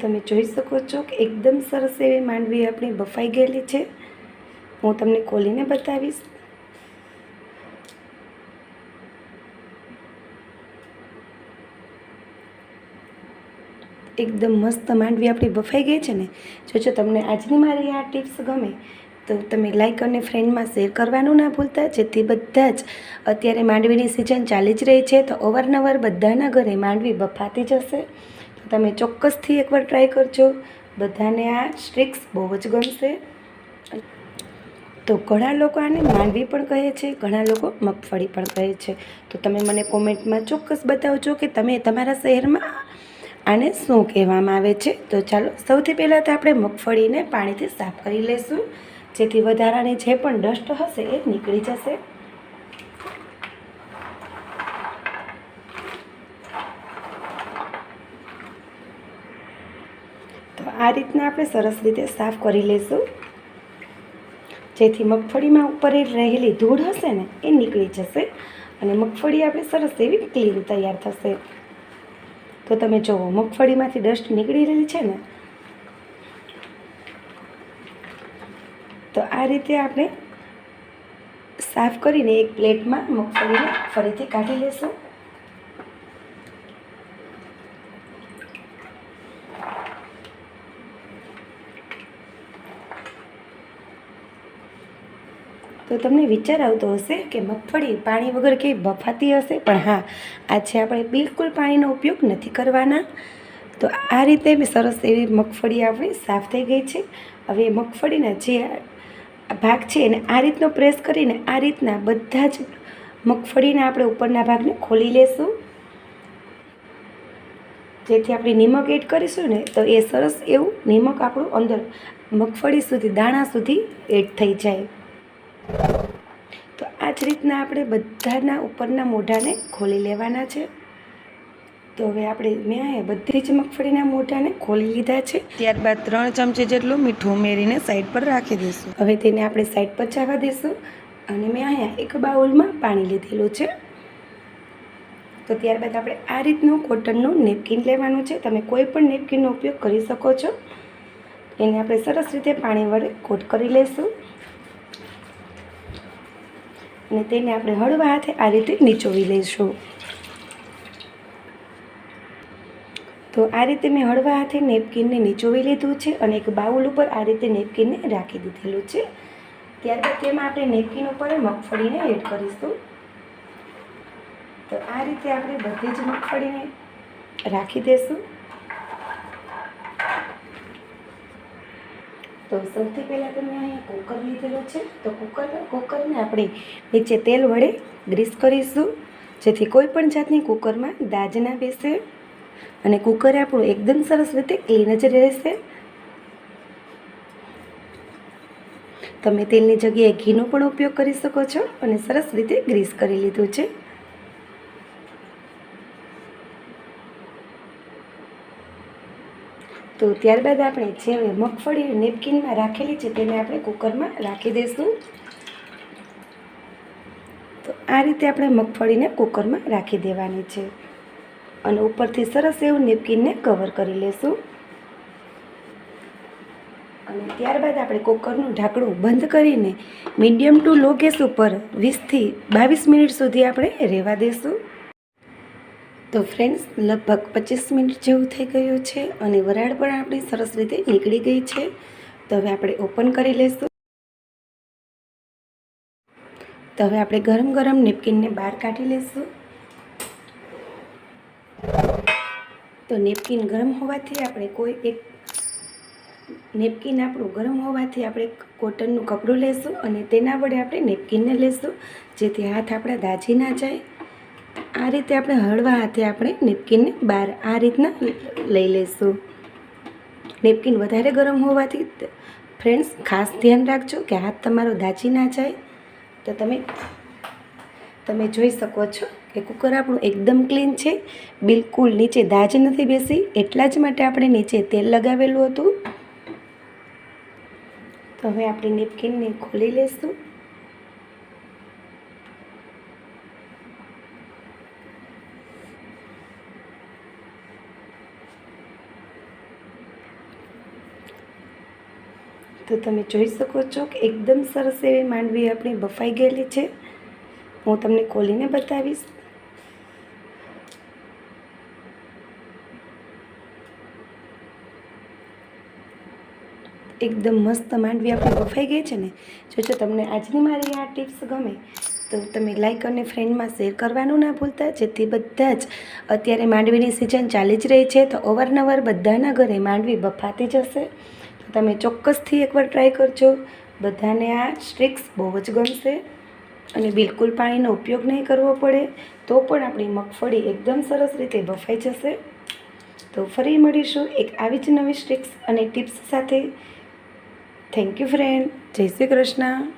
તમે જોઈ શકો છો કે એકદમ સરસ એવી માંડવી આપણી બફાઈ ગયેલી છે. હું તમને ખોલીને બતાવીશ. એકદમ મસ્ત માંડવી આપણી બફાઈ ગઈ છે ને? જો જો તમને આજની મારી આ ટિપ્સ ગમે, તો તમે લાઇક અને ફ્રેન્ડમાં શેર કરવાનું ના ભૂલતા, જેથી બધા જ અત્યારે માંડવીની સિઝન ચાલી જ રહી છે, તો અવારનવાર બધાના ઘરે માંડવી બફાતી જશે. તમે ચોક્કસથી એકવાર ટ્રાય કરજો. બધાને આ સ્ટ્રિક્સ બહુ જ ગમશે. તો ઘણા લોકો આને માંડવી પણ કહે છે, ઘણા લોકો મગફળી પણ કહે છે. તો તમે મને કોમેન્ટમાં ચોક્કસ બતાવજો કે તમે તમારા શહેરમાં આને શું કહેવામાં આવે છે. તો ચાલો, સૌથી પહેલાં તો આપણે મગફળીને પાણીથી સાફ કરી લઈશું જેથી વધારાની જે પણ ડસ્ટ હશે એ નીકળી જશે. આ રીતના આપણે સરસ રીતે સાફ કરી લઈશું જેથી મગફળીમાં ઉપર એ રહેલી ધૂળ હશે ને, એ નીકળી જશે અને મગફળી આપણે સરસ એવી ક્લીન તૈયાર થશે. તો તમે જુઓ, મગફળીમાંથી ડસ્ટ નીકળી રહેલી છે ને. તો આ રીતે આપણે સાફ કરીને એક પ્લેટમાં મગફળીને ફરીથી કાઢી લેશું. તો તમને વિચાર આવતો હશે કે મગફળી પાણી વગર કંઈ બફાતી હશે? પણ હા આજે આપણે બિલકુલ પાણીનો ઉપયોગ નથી કરવાના. તો આ રીતે સરસ એવી મગફળી આપણી સાફ થઈ ગઈ છે. હવે મગફળીના જે ભાગ છે એને આ રીતનો પ્રેસ કરીને આ રીતના બધા જ મગફળીના આપણે ઉપરના ભાગને ખોલી લેશું. જેથી આપણે નિમક એડ કરીશું ને, તો એ સરસ એવું નિમક આપણું અંદર મગફળી સુધી, દાણા સુધી એડ થઈ જાય. તો આ જ રીતના આપણે બધાના ઉપરના મોઢાને ખોલી લેવાના છે. તો હવે આપણે મેં અહીંયા બધી જ મગફળીના મોઢાને ખોલી લીધા છે. ત્યારબાદ ત્રણ ચમચી જેટલું મીઠું ઉમેરીને સાઈડ પર રાખી દઈશું. હવે તેને આપણે સાઈડ પર ચાવા દઈશું અને મેં અહીંયા એક બાઉલમાં પાણી લીધેલું છે. તો ત્યારબાદ આપણે આ રીતનું કોટનનું નેપકિન લેવાનું છે. તમે કોઈ પણ નેપકિનનો ઉપયોગ કરી શકો છો. એને આપણે સરસ રીતે પાણી વડે કોટ કરી લઈશું અને તેને આપણે હળવા હાથે આ રીતે નીચોવી લઈશું. તો આ રીતે મેં હળવા હાથે નેપકિનને નીચોવી લીધું છે અને એક બાઉલ ઉપર આ રીતે નેપકિનને રાખી દીધેલું છે. ત્યારબાદ તેમાં આપણે નેપકિન ઉપર મગફળીને એડ કરીશું. તો આ રીતે આપણે બધી જ મગફળીને રાખી દઈશું તો સૌથી પહેલાં તમે અહીંયા કુકર લીધેલો છે. તો કુકર, કુકરને આપણે નીચે તેલ વડે ગ્રીસ કરીશું. જેથી કોઈ પણ જાતની કુકરમાં દાજ ના બેસે અને કુકર આપણું એકદમ સરસ રીતે ક્લીન જ રહેશે. તમે તેલની જગ્યાએ ઘીનો પણ ઉપયોગ કરી શકો છો અને સરસ રીતે ગ્રીસ કરી લીધું છે. તો ત્યારબાદ આપણે જે મગફળી નેપકિનમાં રાખેલી છે તેને આપણે કુકરમાં રાખી દઈશું. તો આ રીતે આપણે મગફળીને કુકરમાં રાખી દેવાની છે. અને ઉપરથી સરસ એવું નેપકિનને કવર કરી લેશું. અને ત્યારબાદ આપણે કુકરનું ઢાંકણું બંધ કરીને મીડિયમ ટુ લો ગેસ ઉપર વીસથી બાવીસ મિનિટ સુધી આપણે રહેવા દઈશું તો ફ્રેન્ડ્સ લગભગ પચીસ મિનિટ જેવું થઈ ગયું છે અને વરાળ પણ આપણી સરસ રીતે નીકળી ગઈ છે. તો હવે આપણે ઓપન કરી લઈશું તો હવે આપણે ગરમ ગરમ નેપકિનને બહાર કાઢી લઈશું તો નેપકિન ગરમ હોવાથી આપણે કોઈ એક નેપકિન આપણું ગરમ હોવાથી આપણે કોટનનું કપડું લેશું અને તેના વડે આપણે નેપકિનને લેશું, જેથી હાથ આપણા દાજી ના જાય. આ રીતે આપણે હળવા હાથે આપણે નેપકિનને બહાર આ રીતના લઈ લઈશું. નેપકિન વધારે ગરમ હોવાથી ફ્રેન્ડ્સ, ખાસ ધ્યાન રાખજો કે હાથ તમારો દાજી ના જાય. તો તમે તમે જોઈ શકો છો કે કુકર આપણું એકદમ ક્લીન છે. બિલકુલ નીચે દાજ નથી બેસી. એટલા જ માટે આપણે નીચે તેલ લગાવેલું હતું. તો હવે આપણે નેપકિનને ખોલી લઈશું. તો તમે જોઈ શકો છો કે એકદમ સરસ એવી માંડવી આપણી બફાઈ ગયેલી છે. હું તમને ખોલીને બતાવીશ. એકદમ મસ્ત માંડવી આપણી બફાઈ ગઈ છે ને. જો જો તમને આજની મારી આ ટિપ્સ ગમે, તો તમે લાઈક અને ફ્રેન્ડમાં શેર કરવાનું ના ભૂલતા, જેથી બધા જ અત્યારે માંડવીની સિઝન ચાલી જ રહી છે, તો અવારનવાર બધાના ઘરે માંડવી બફાતી જશે. તમે ચોક્કસથી એકવાર ટ્રાય કરજો. બધાને આ સ્ટ્રિક્સ બહુ જ ગમશે અને બિલકુલ પાણીનો ઉપયોગ નહીં કરવો પડે, તો પણ આપણી મગફળી એકદમ સરસ રીતે બફાઈ જશે. તો ફરી મળીશું એક આવી જ નવી સ્ટ્રિક્સ અને ટિપ્સ સાથે. થેન્ક યુ ફ્રેન્ડ જય શ્રી કૃષ્ણ.